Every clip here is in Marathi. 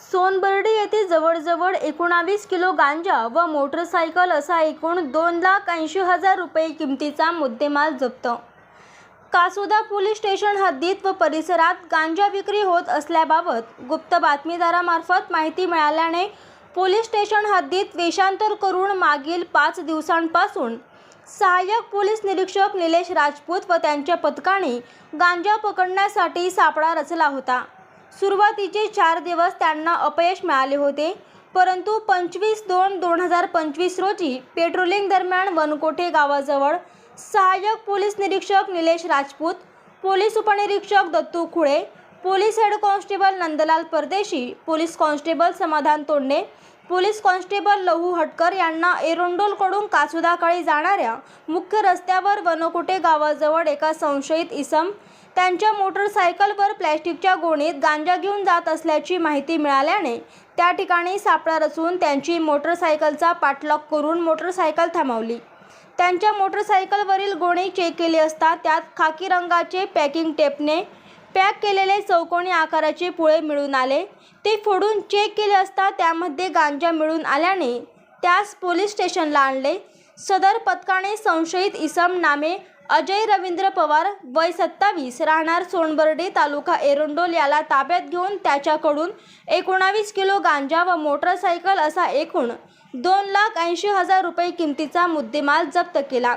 सोनबर्डी येथे जवळजवळ एकोणावीस किलो गांजा व मोटरसायकल असा एकूण दोन लाख ऐंशी हजार रुपये किमतीचा मुद्देमाल जप्त. कासोदा पोलीस स्टेशन हद्दीत व परिसरात गांजा विक्री होत असल्याबाबत गुप्त बातमीदारामार्फत माहिती मिळाल्याने पोलीस स्टेशन हद्दीत वेषांतर करून मागील पाच दिवसांपासून सहाय्यक पोलीस निरीक्षक निलेश राजपूत व त्यांच्या पथकाने गांजा पकडण्यासाठी सापळा रचला होता. सुरुवातीचे चार दिवस त्यांना अपयश मिळाले होते. परंतु पंचवीस दोन दोन हजार पंचवीस रोजी पेट्रोलिंग दरम्यान वनकोठे गावाजवळ सहाय्यक पोलीस निरीक्षक निलेश राजपूत पोलीस उपनिरीक्षक Dattu Khule police head constable Nandlal Pardeshi police constable समाधान तोंडे पोलीस कॉन्स्टेबल लहू हटकर यांना एरोंडोलकडून कासुदाकडे जाणाऱ्या मुख्य रस्त्यावर वनकोटे गावाजवळ एका संशयित इसम त्यांच्या मोटरसायकलवर प्लॅस्टिकच्या गोणीत गांजा घेऊन जात असल्याची माहिती मिळाल्याने त्या ठिकाणी सापळा रचून त्यांची मोटरसायकलचा पाठलाग करून मोटरसायकल थांबवली. त्यांच्या मोटरसायकलवरील गोणी चेक केली असता त्यात खाकी रंगाचे पॅकिंग टेपने पॅक केलेले चौकोनी आकाराचे पुळे मिळून आले. ते फोडून चेक केले असता त्यामध्ये गांजा मिळून आल्याने त्यास पोलीस स्टेशनला आणले. सदर पथकाने संशयित इसम नामे अजय रवींद्र पवार वय सत्तावीस राहणार सोनबर्डे तालुका एरोंडोल याला ताब्यात घेऊन त्याच्याकडून एकोणावीस किलो गांजा व मोटरसायकल असा एकूण दोन लाख ऐंशी हजार रुपये किमतीचा मुद्देमाल जप्त केला.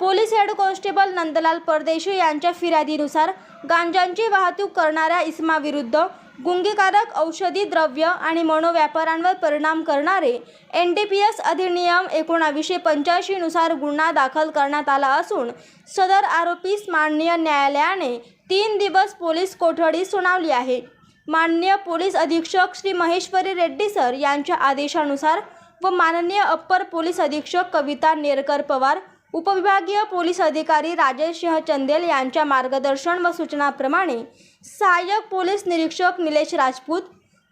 पोलीस हेड कॉन्स्टेबल नंदलाल परदेशी यांच्या फिर्यादीनुसार गांजांची वाहतूक करणाऱ्या इसमाविरुद्ध गुंगीकारक औषधी द्रव्य आणि मनोव्यापारांवर परिणाम करणारे एन डी पी एस अधिनियम एकोणावीसशे पंच्याऐंशीनुसार गुन्हा दाखल करण्यात आला असून सदर आरोपीस माननीय न्यायालयाने तीन दिवस पोलीस कोठडी सुनावली आहे. माननीय पोलीस अधीक्षक श्री महेश्वरी रेड्डी सर यांच्या आदेशानुसार व माननीय अप्पर पोलीस अधीक्षक कविता नेरकर पवार उपविभागीय पोलीस अधिकारी राजेश सिंह चंदेल यांच्या मार्गदर्शन व सूचनाप्रमाणे सहाय्यक पोलीस निरीक्षक निलेश राजपूत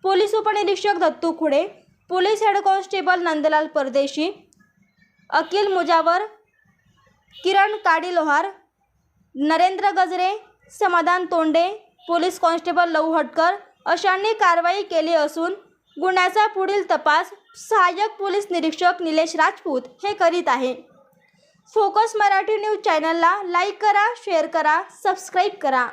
पोलीस उपनिरीक्षक Dattu Khude police head constable Nandlal Pardeshi Akil Mujawar किरण काडी लोहार नरेंद्र गजरे समाधान तोंडे पोलीस कॉन्स्टेबल लहू हटकर अशांनी कारवाई केली असून गुन्ह्याचा पुढील तपास सहाय्यक पोलीस निरीक्षक निलेश राजपूत हे करीत आहे. फोकस मराठी न्यूज चॅनलला लाईक करा शेअर करा सबस्क्राईब करा.